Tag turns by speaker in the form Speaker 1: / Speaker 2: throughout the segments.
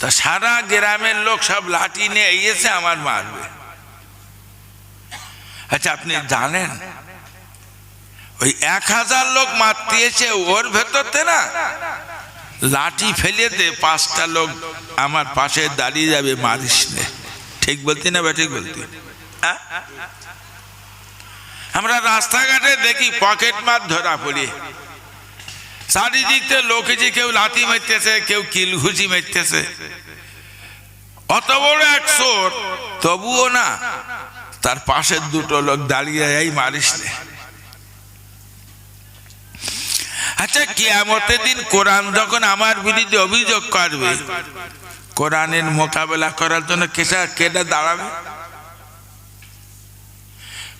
Speaker 1: তা সারা গ্রামের লোক সব লাঠি নিয়ে এসে আমার মারবে। আচ্ছা আপনি জানেন? ওই এক হাজার লোক মারতে এসে ওর ভেতরতে না? লাঠি ফেলে দে, পাঁচটা লোক আমার পাশে দাঁড়িয়ে যাবে, মারিস নে। ঠিক বলতি না ঠিক বলতি? আমরা রাস্তাঘাটে দেখি পকেট মার ধরা পড়ি। চারিদিকে লোকে যে কেউ লাথি মারতেছে কেউ কিল ঘুষি মারতেছে অত বড় এক চোর তবুও না তার পাশের দুটো লোক দাঁড়িয়ে এই মারিস আচ্ছা কিয়ামতের দিন কোরআন যখন আমার বিরুদ্ধে অভিযোগ করবে কোরআনের মোকাবেলা করার জন্য কেসা কেটে দাঁড়াবে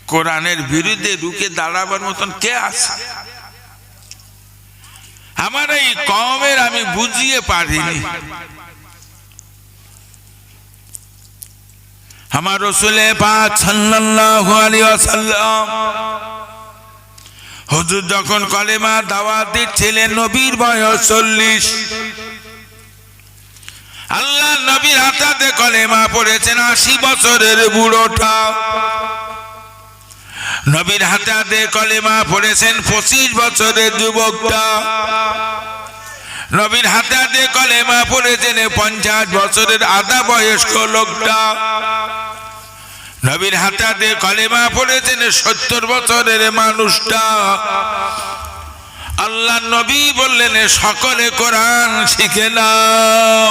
Speaker 1: কোরআনের বিরুদ্ধে রুখে দাঁড়াবার মতন কে আছে আমার এই কমের আমি বুঝিয়ে পারিনি। আমার রসুলে পাক হুজুর যখন কলেমা দাওয়াত দিচ্ছিলেন, নবীর বয়স চল্লিশ। আল্লাহ নবীর হাতাতে কলেমা পড়েছেন আশি বছরের বুড়োটা। নবীর হাতাতে কলেমা পড়েছেন পঁচিশ বছরের যুবকটা। নবীর হাতাতে কলেমা পড়েছেন পঞ্চাশ বছরের আধা বয়স্ক লোকটা। নবীর হাতাতে কলেমা পড়েছেন সত্তর বছরের মানুষটা। আল্লাহ নবী বললেন, সকলে কোরআন শিখে নাও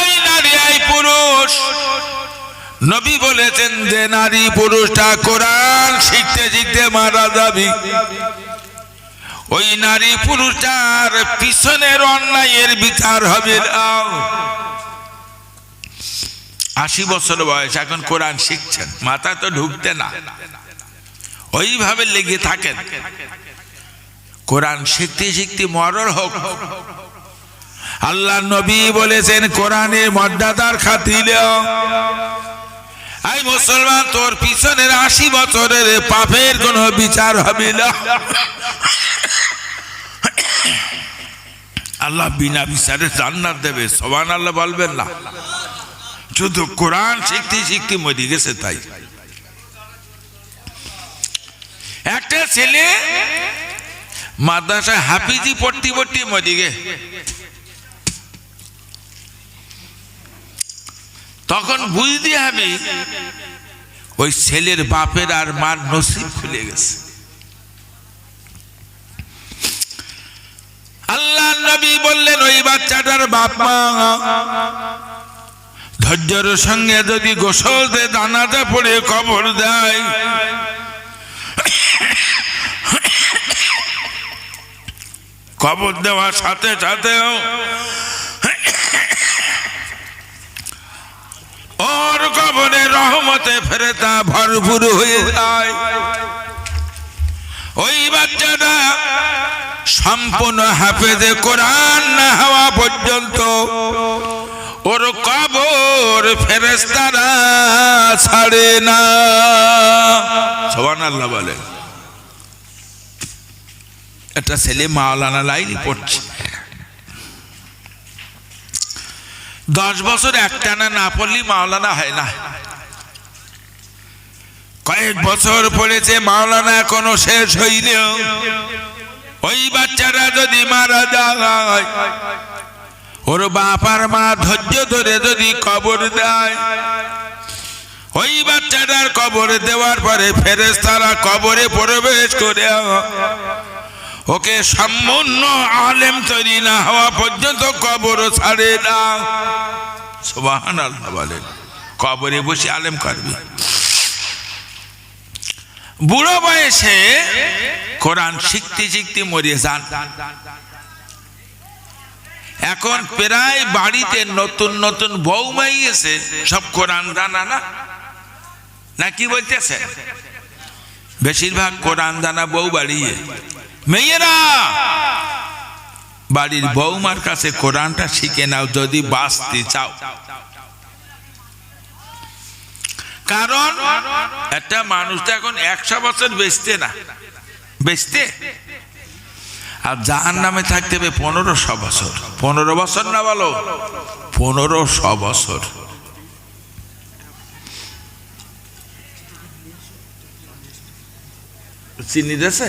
Speaker 1: এই নারী এই পুরুষ নবী বলেছেন যে নারী পুরুষটা কোরআন শিখতে শিখতে মারা যাবি। ওই নারী পুরুষটার পিছনের অন্যায়ের বিচার হবে আশি বছর বয়স, এখন কোরআন শিখছেন, মাথা তো ঢুকতে না। ওইভাবে লেগে থাকেন। কোরআন শিখতে শিখতে মরর হোক। আল্লাহ নবী বলেছেন, কোরআনের মর্যাদার খাতিলে আই মুসলমান, তোর পিছনের আশি বছরের পাপের কোনো বিচার হবে না। আল্লাহ বিনা বিচারে জান্নাত দেবে সবান আল্লাহ বলবেন না। শুধু কোরআন শিখতে শিখতে মরে গেছে তাই। একটা ছেলে মাদ্রাসায় হাফিজি পড়তে পড়তে মরে গে তখন বুঝতে হবে, ওই ছেলের বাপের আর মার নসিব খুলে গেছে। আল্লাহ নবী বললেন, ওই বাচ্চাটার বাপ মা, ধৈর্যের সঙ্গে যদি গোসল দে দানাতে পড়ে কবর দেয়, কবর দেওয়ার সাথে সাথেও ওর কবরে রহমতে ফেরেতা ভরপুর হয়ে যায় ওই বাচ্চাটা সম্পূর্ণ হাফেজে কোরআন না হওয়া পর্যন্ত ওর কবর ফেরেস্তারা ছাড়ে না সবান আল্লাহ বলে একটা ছেলে মাওলানা লাইনি পড়ছে। দশ বছর একটানা না পড়লি মাওলানা হয় না। কয়েক বছর পড়েছে মাওলানা, এখনও শেষ হইল ওই বাচ্চারা যদি মারা যায়, ওর বাপার মা ধৈর্য ধরে যদি কবর দেয়, ওই বাচ্চাটার কবর দেওয়ার পরে ফেরেস তারা কবরে প্রবেশ করে ওকে সম্পূর্ণ আলেম তৈরি না হওয়া পর্যন্ত কবর ছাড়ে না। সোবাহান আল্লাহ বলেন। কবরে বসে আলেম করবি। বুড়ো বয়সে কোরআন শিখতে শিখতে মরে যান। এখন প্রায় বাড়িতে নতুন নতুন বৌমাই এসে সব কোরআন জানা না? না কি বলতেছে? বেশিরভাগ কোরআন জানা বউ বাড়িয়ে। মেয়েরা, বাড়ির বৌমার কাছে কোরআনটা শিখে নাও, যদি বাঁচতে চাও। কারণ একটা মানুষ তো এখন একশো বছর বেচতে না। বেচতে? আর জাহান নামে থাকতে হবে পনেরোশো বছর। পনেরো বছর না বলো, পনেরোশো বছর। চিনি দেশে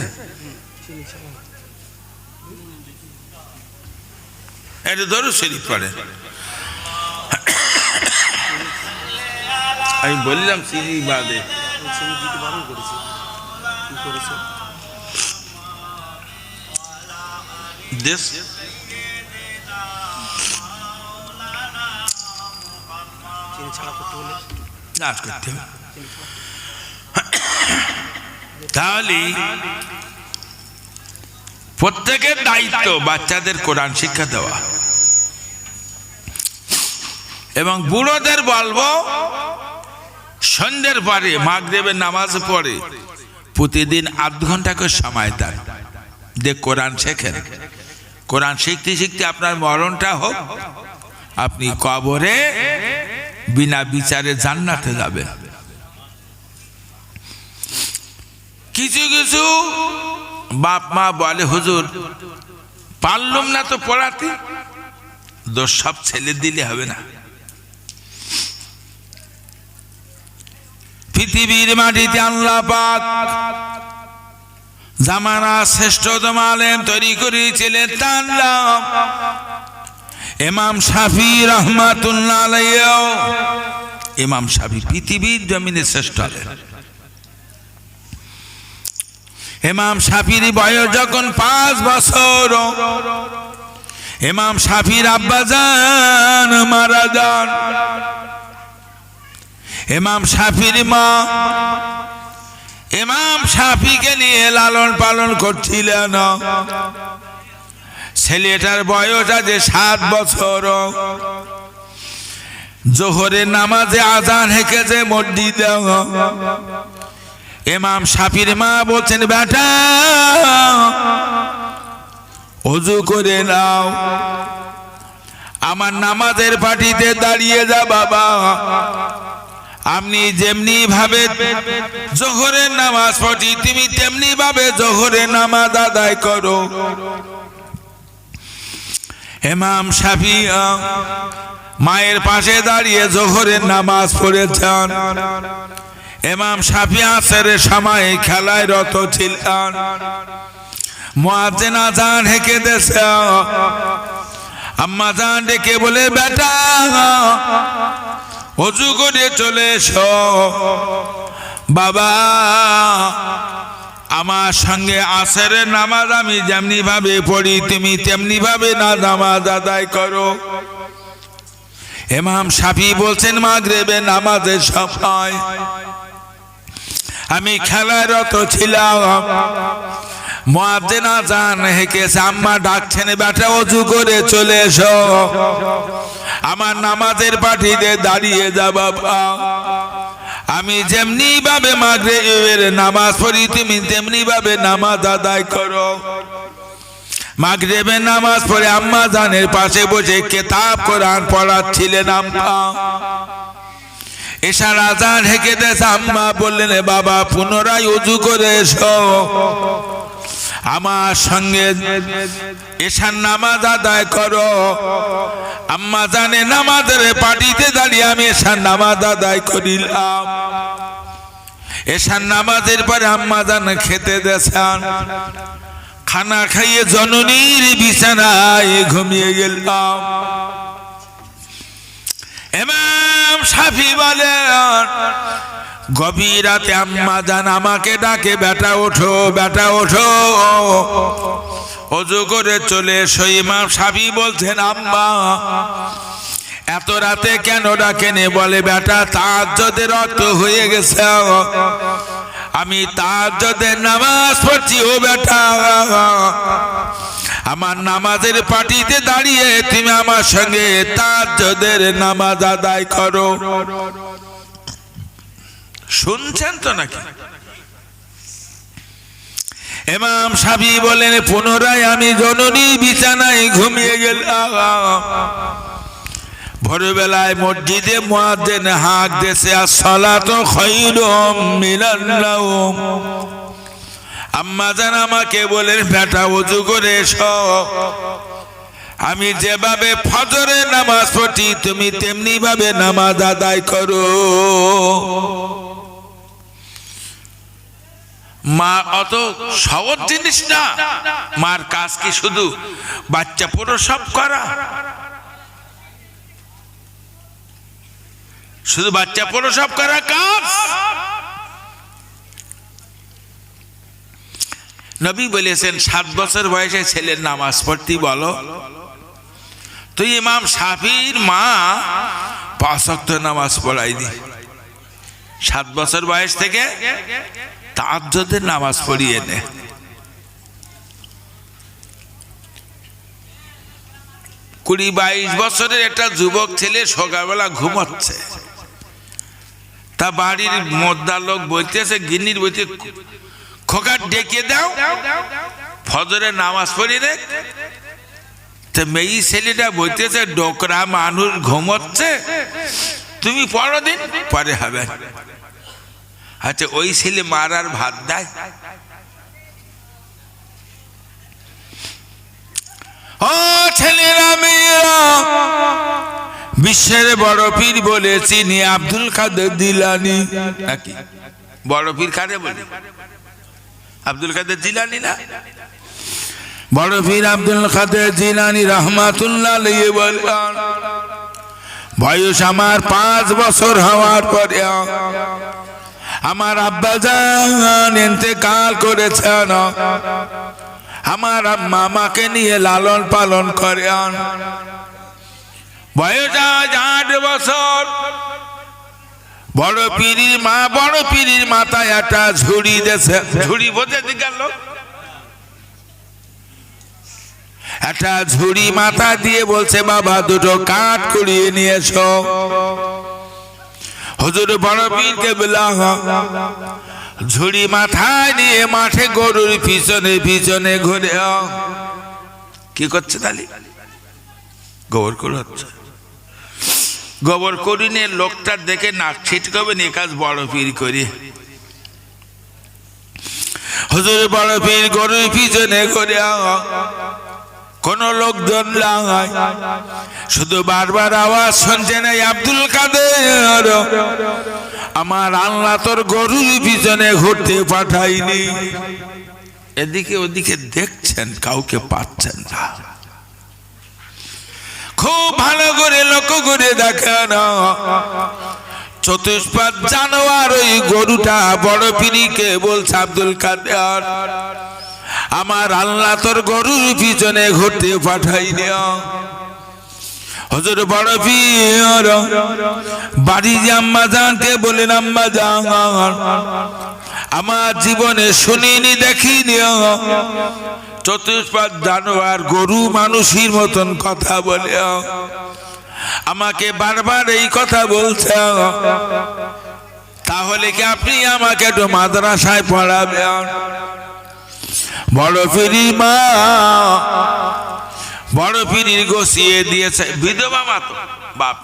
Speaker 1: এটা ধরো শরীফ পড়ে। আমি বললাম চিনি বাদে দেশ। তাহলে প্রত্যেকের দায়িত্ব বাচ্চাদের কোরআন শিক্ষা দেওয়া। এবং বুড়োদের বলব, সন্ধ্যের পরে মাগদেবের নামাজ পড়ে, প্রতিদিন আধ ঘণ্টা করে সময় দেন। যে কোরআন শেখেন। কোরআন শিখতে শিখতে আপনার মরণটা হোক, আপনি কবরে বিনা বিচারে জান্নাতে যাবেন। কিছু কিছু বাপ মা বলে, হুজুর, পারলুম না তো পড়াতে? দোষ সব ছেলে দিলে হবে না। পৃথিবীর মাটিতে আল্লাহ পাক জামানা শ্রেষ্ঠতম আলেম তৈরি করেছিলেন তার নাম ইমাম শাফি রহমাতুল্লাহ ইমাম শাফি পৃথিবীর জমিনে শ্রেষ্ঠ আলেম। ইমাম সাফির বয়স যখন পাঁচ বছর। ইমাম শাফির আব্বাজান মারা যান। ইমাম সাফির মা ইমাম সাফিকে নিয়ে লালন পালন করছিলেন। ছেলেটার বয়স আছে সাত বছর। জোহরের নামাজে আজান হেঁকেছে মসজিদে। ইমাম শাফির মা বলছেন, বেটা, অজু করে নাও। আমার নামাজের পাটিতে দাঁড়িয়ে যা বাবা। আপনি যেমনি ভাবে জোহরের নামাজ পড়ি, তুমি তেমনি ভাবে জোহরের নামাজ আদায় করো। ইমাম সাফি মায়ের পাশে দাঁড়িয়ে জোহরের নামাজ পড়েছেন। ইমাম শাফি আসের সময় খেলায় রত ছিলেন। মুয়াজ্জিন আজান হেঁকে দেছে আম্মা জান ডেকে বলে, বেটা, অজু করে চলে এসো। বাবা, আমার সঙ্গে আসের নামাজ আমি যেমনি ভাবে পড়ি, তুমি তেমনি ভাবে না নামাজ আদায় করো। ইমাম শাফি বলছেন, মাগরেবে নামাজের সময় আমি খেলায় রত ছিলাম। মুয়াজ্জিন আজান হেঁকেছে, আম্মা ডাকছেন, বেটা, অজু করে চলে এসো। আমার নামাজের পাঠিতে দাঁড়িয়ে যা বাবা। আমি যেমনি ভাবে মাগরে নামাজ পড়ি, তুমি তেমনি ভাবে নামাজ আদায় করো। মাগরেবের নামাজ পড়ে আম্মা জানের পাশে বসে কেতাব, কোরআন পড়াচ্ছিলেন আম্মা। এসার আজান হেঁকে দেশ আম্মা বললেন বাবা, পুনরায় উজু করে এসো। আমার সঙ্গে এসার নামাজ আদায় করো। আম্মা জানে, নামাজের পাটিতে দাঁড়িয়ে আমি এসার নামাজ আদায় করিলাম। এসার নামাজের পরে আম্মা জান খেতে দেশান। খানা খাইয়ে জননীর বিছানায় ঘুমিয়ে গেলাম। এমাম সাফি বলে গভীর রাতে আম্মা জান আমাকে ডাকে, বেটা ওঠো বেটা ওঠো। অজু করে চলে এসো সাফি বলছেন, আম্মা, এত রাতে কেন ডাকেনে? বলে, বেটা তার যদি রক্ত হয়ে গেছে। আমি তার যদি নামাজ পড়ছি, ও বেটা। আমার নামাজের পাটিতে দাঁড়িয়ে তুমি আমার সঙ্গে তার যদের নামাজ আদায় করো। শুনছেন তো নাকি? এমাম সাবি বলেন, পুনরায় আমি জননী বিছানায় ঘুমিয়ে গেলাম। ভোরবেলায় মসজিদে মুয়াজ্জিন হাক দেশে আর সালাত খায়রুম মিনান নাওম। আম্মা জান আমাকে বলেন, বেটা, উজু করে এসো। আমি যেভাবে ফজরে নামাজ পড়ি, তুমি তেমনি ভাবে নামাজ আদায় করো। মা, অত সহজ জিনিস না। মার কাজ কি শুধু বাচ্চা প্রসব করা? শুধু বাচ্চা প্রসব করা কাজ। নবী বলেছেন, সাত বছর বয়সে ছেলের নামাজ পড়তে বলো। তুই ইমাম সাফির মা, পাঁচ ওয়াক্ত নামাজ পড়াইনি সাত বছর বয়স থেকে তাজ্জদের নামাজ পড়িয়ে নে। কুড়ি বাইশ বছরের একটা যুবক ছেলে সকালবেলা ঘুমাচ্ছে। তা বাড়ির মদ্দা লোক বলতেছে, গিন্নির বলতে, খোকা ডেকে দাও, ফজরে নামাজ পড়ি রে। তো মেয়ে ছেলেটা বলতেছে, ডোকরা মানুষ ঘুমোচ্ছে, তুমি পড়ো দিন, পরে হবে। আচ্ছা ওই ছেলে মারার ভাত দেয়। ও ছেলেরা, মেয়েরা বিশ্বের বড় পীর বলে চিনি আব্দুল কাদের দিলানি নাকি? বড় পীর কারে বলে? আব্দুল কাদের দিলানি না? বড় পীর আব্দুল কাদের জিলানি রহমাতুল্লাহ বলেন বয়স আমার পাঁচ বছর হওয়ার পরে আমার আব্বা জান ইন্তেকাল করেছেন। আমার আম্মা আমাকে নিয়ে লালন পালন করে বয়স আজ আট বছর। বড় পিড়ির মা, বড় পিড়ির মাথায় একটা ঝুড়ি দেছে। ঝুড়ি বোঝে গেল একটা ঝুড়ি মাথা দিয়ে বলছে, বাবা, দুটো কাঠ কুড়িয়ে নিয়ে হুজুর বড় পীরকে বললাম, ঝুড়ি মাথায় নিয়ে মাঠে গরুর পিছনে পিছনে ঘুরে। কি করছে তালি? গোবর করে হচ্ছে গোবর করিনে লোকটার দেখে নাক ছিটকাবে নি কাজ বড় পীর করি। হুজুর বড় পীর গরুর পিছনে করে। কোন লোকজন শুধু বারবার আওয়াজ শুনছে না আব্দুল কাদের, আমার আল্লাহ তোর গরুর পিছনে ঘুরতে পাঠাইনি। এদিকে ওদিকে দেখছেন, কাউকে পাচ্ছেন না। খুব ভালো করে লক্ষ্য করে দেখেন। চতুষ্পাদ জানোয়ার ওই গরুটা, বড় পিড়িকে বলছে আব্দুল কাদের, আমার আল্লাহ তোর গরুর পিছনে ঘুরতে পাঠাইনি। হজর বড় পিয়র বাড়ি আম্মা জানকে বলেন আম্মা জান, আমার জীবনে শুনিনি, দেখিনি। চতুষ্পাদ জানোয়ার গরু মানুষের মতন কথা বলে। আমাকে বারবার এই কথা বলছে। তাহলে কি আপনি আমাকে একটু মাদ্রাসায় পড়াবেন? বড় ফিরি মা, বড় ফিরির গসিয়ে দিয়েছে। বিধবা মা তো, বাপ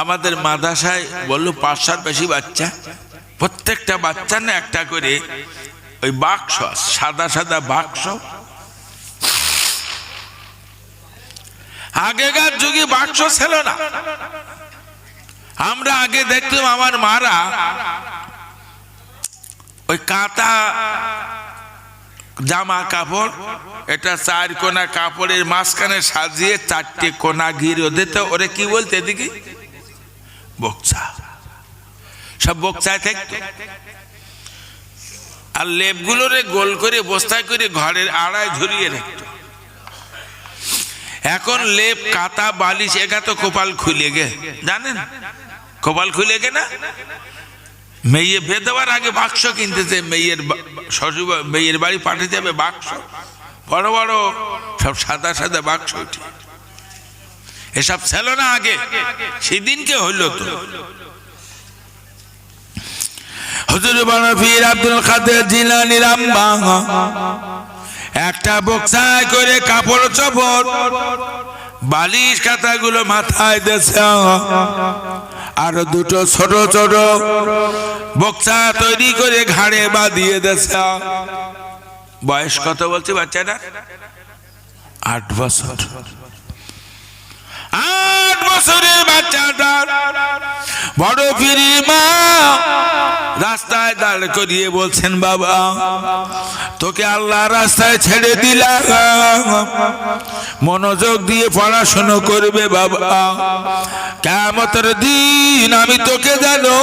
Speaker 1: আমাদের মাদ্রাসায় বলল পাঁচশোর বেশি বাচ্চা। প্রত্যেকটা বাচ্চা না একটা করে ওই বাক্স, সাদা সাদা বাক্স। আগেকার যুগে বাক্স ছিল না। আমরা আগে দেখতাম আমার মারা ওই কাঁথা জামা কাপড়, এটা চার কোনা কাপড়ের মাঝখানে সাজিয়ে চারটে কোনা ঘিরে দিত ওরে কি বলতে এদিকে? বকচা। সব বকচায় থাকতো আর লেপগুলোরে গোল করে, বস্তায় করে ঘরের আড়ায় ঝুলিয়ে রাখতো। এখন লেপ কাতা বালিশ একা তো কপাল খুলে গে। জানেন? কপাল খুলে গে না? মেয়ে বেদবার আগে বাক্স কিনতেছে, মেয়ের শ্বশুর মেয়ের বাড়ি পাঠিয়ে যাবে বাক্স। বড় বড়, সব সাদা সাদা বাক্স এসব ছিল না আগে। সেদিনকে হইল তো। হুজুর বড় পীর আব্দুল কাদের জিলানি রাম্বা। একটা বক্সায় করে কাপড় চোপড়, বালিশ কাতাগুলো মাথায় দেছে আর দুটো ছোট ছোট বক্সা তৈরি করে ঘাড়ে বাঁধিয়ে দেছে বয়স কত বলছে বাচ্চাটা আট বছর। আট বছরের বাচ্চাটা বড় ফিরি মা, রাস্তায় দাঁড় করিয়ে বলছেন, বাবা, তোকে আল্লাহ রাস্তায় ছেড়ে দিলাম। মনোযোগ দিয়ে পড়াশুনো করবে, বাবা। কেমতের দিন আমি তোকে জানো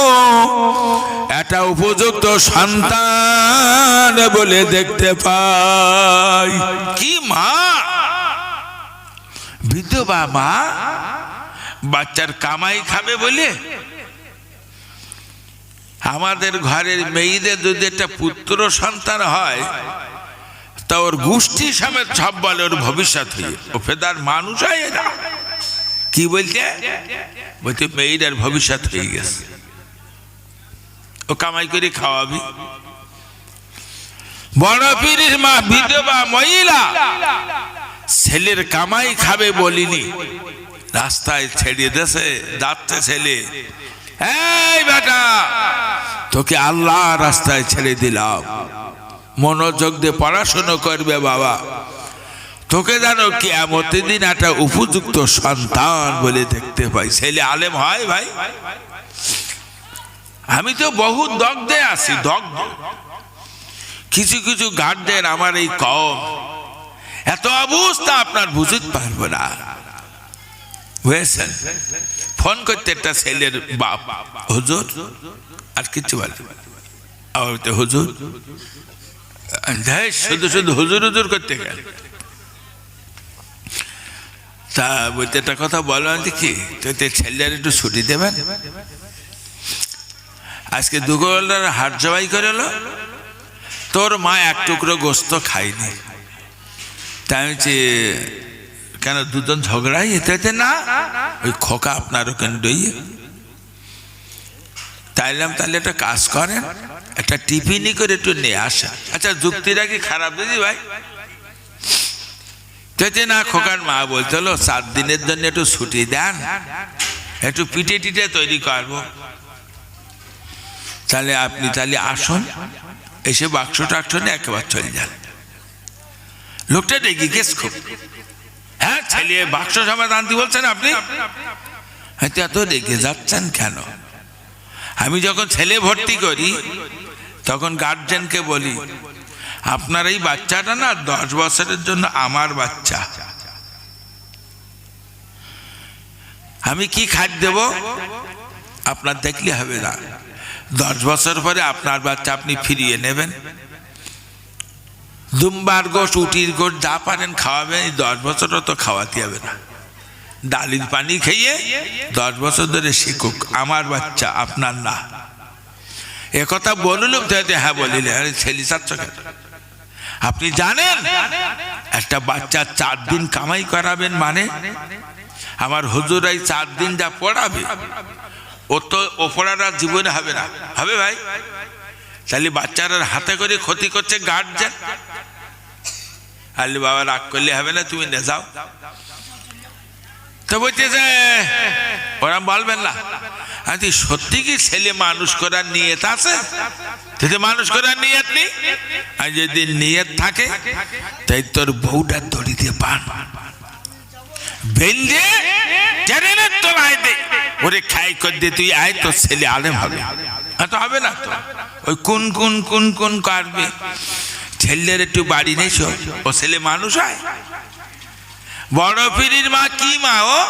Speaker 1: একটা উপযুক্ত সন্তান বলে দেখতে পাই। কি মা? বিধবা মা? বাচ্চার কামাই খাবে বলে? আমাদের ঘরের মেয়েদের যদি একটা পুত্র সন্তান হয়, তা ওর গোষ্ঠী সমেত সব বলে ওর ভবিষ্যৎ হয়ে ও ফেদার মানুষ হয় এরা। কি বলছে? বলছে মেয়েটার ভবিষ্যৎ হয়ে গেছে। ও কামাই করে খাওয়াবি। বড় পীরের মা, বিধবা, মহিলা, ছেলের কামাই খাবে বলিনি। রাস্তায় ছেড়ে দেছে যাচ্ছে ছেলে। এই বেটা, তোকে আল্লাহ রাস্তায় ছেড়ে দিলাম। মনোযোগ দিয়ে পড়াশুনো করবে বাবা। তোকে জানো কেমত দিন একটা উপযুক্ত সন্তান বলে দেখতে পাই। ছেলে আলেম হয় ভাই? আমি তো বহু দগ্ধে আছি, দগ্ধ। কিছু কিছু গার্ডেন আমার এই কম। এত অবস্থা আপনার বুঝতে পারব না। বুঝেছেন ফোন করতে একটা ছেলের বাপ, হুজুর, আর কিছু বলে আমার তো হুজুর শুধু শুধু হুজুর হুজুর করতে গেল। তা বলতে একটা কথা বলো দেখি তো ছেলের একটু ছুটি দেবেন? আজকে দুগোলার হাট জবাই করে এলো। তোর মা এক টুকরো গোস্ত খায়নি। তাই হচ্ছে কেন দুজন ঝগড়াই? এতে না? ওই খোকা আপনার ওখানে ডইয়ে তাইলাম তাহলে একটা কাজ করেন, একটা টিফিনই করে একটু নিয়ে আসা। আচ্ছা যুক্তিটা কি খারাপ দিদি ভাই? তেতে না, খোকার মা বলতে হলো, সাত দিনের জন্য একটু ছুটি দেন, একটু পিঠে টিটে তৈরি করব। তাহলে আপনি তাহলে আসুন, এসে বাক্স টাক্স নিয়ে একেবারে চলে যান। লোকটা ডেকে গেছ খুব। হ্যাঁ ছেলে বাক্স সময় আনতে বলছেন আপনি? এত রেগে যাচ্ছেন কেন? আমি যখন ছেলে ভর্তি করি, তখন গার্জেনকে বলি, আপনার এই বাচ্চাটা না দশ বছরের জন্য আমার বাচ্চা। আমি কি খাট দেব? আপনার দেখলে হবে না। দশ বছর পরে আপনার বাচ্চা আপনি ফিরিয়ে নেবেন। দুম্বার গোশ, উটির গোশ, যা পারেন খাওয়াবেন এই দশ বছরও তো খাওয়াতে হবে না। ডালির পানি খেয়ে দশ বছর ধরে শিখুক, আমার বাচ্চা, আপনার না। এ কথা বললাম তো হ্যাঁ বলিলে ছেলে চাচ্ছ কেন? আপনি জানেন, একটা বাচ্চা চার দিন কামাই করাবেন মানে? আমার হুজুরাই চার দিন যা পড়াবে, ও তো ও পড়াটা জীবনে হবে না। হবে ভাই? তাহলে বাচ্চারা হাতে করে ক্ষতি করছে গার্জেন আলি বাবা রাগ করলে হবে না, তুমি নে যাও। তো বলতেছে, ওরা বলবেন না। আচ্ছা সত্যি কি ছেলে মানুষ করার নিয়ত আছে? যদি মানুষ করার নিয়ত নেই, আর যদি নিয়ত থাকে, তাই তোর বউটা দড়ি দিয়ে পান বেঁধে টেনে নে তোর আয় দে ওরে খাই কর দে, তুই আয়, তোর ছেলে আলেম হবে। তো হবে না ওই কোন কোন কোন কোন কাটবে। ছেলের একটু বাড়ি নেই ও ছেলে মানুষ হয়? বড় পিড়ির মা কি মা ও?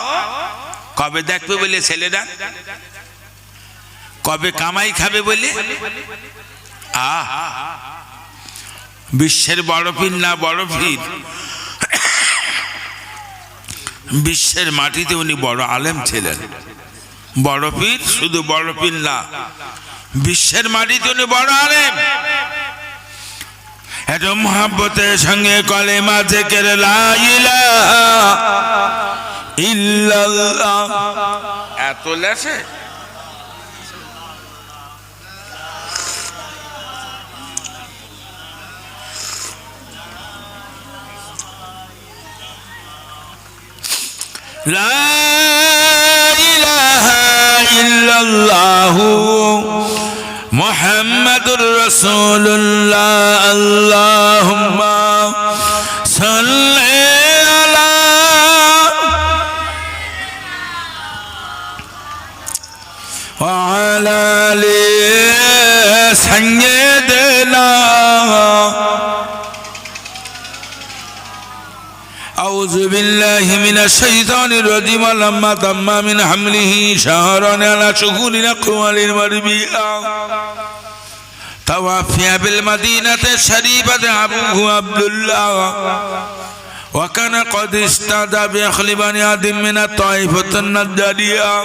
Speaker 1: কবে দেখবে বলে ছেলেরা কবে কামাই খাবে বলে? আহ বিশ্বের বড় পীর না বড় পীর বিশ্বের মাটিতে উনি বড় আলেম ছিলেন। বড় পীর শুধু বড় পীর না, বিশ্বের মাটিতে উনি বড় আলেম। এত মহাব্বতের সঙ্গে কলে থেকে এত লেছে লা ইলাহা ইল্লাল্লাহু মুহাম্মাদুর রসুল্লাহ আল্লাহ সাল্লি আলা أعوذ بالله من الشيطان الرجيم لما تم من حمله شهرا على شهور الأقوال المربيئة توفي بالمدينة الشريفة أبوه عبد الله وكان قد استدى بأخل بني آدم من الطائفة النجارية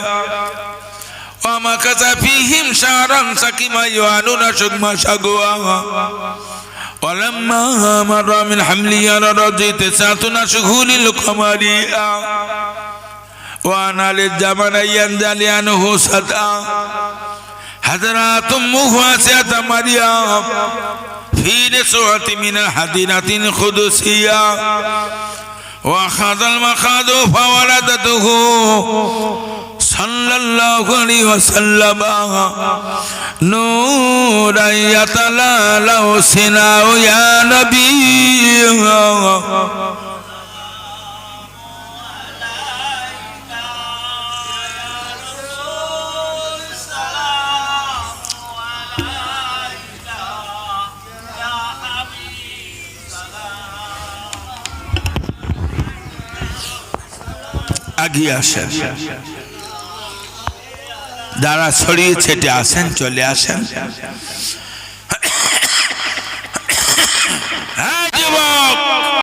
Speaker 1: ومكث فيهم شهرا سكما يوانون شكما شقوا ولما مر من حمله على رجل تسعة شهور القمرية وأنا للزمن ينزل عنه سدى حضرات أمه واسعة مريم في نسوة من الحدينة القدسية وأخذ المخاض فولدته সাল্লাল্লাহু আলাইহি ওয়াসাল্লাম নূরাইয়াতালা লাউ সিনাউ ইয়া নবী। আগিয়ে আসেন। যারা ছড়িয়ে ছেটে আসেন চলে আসেন।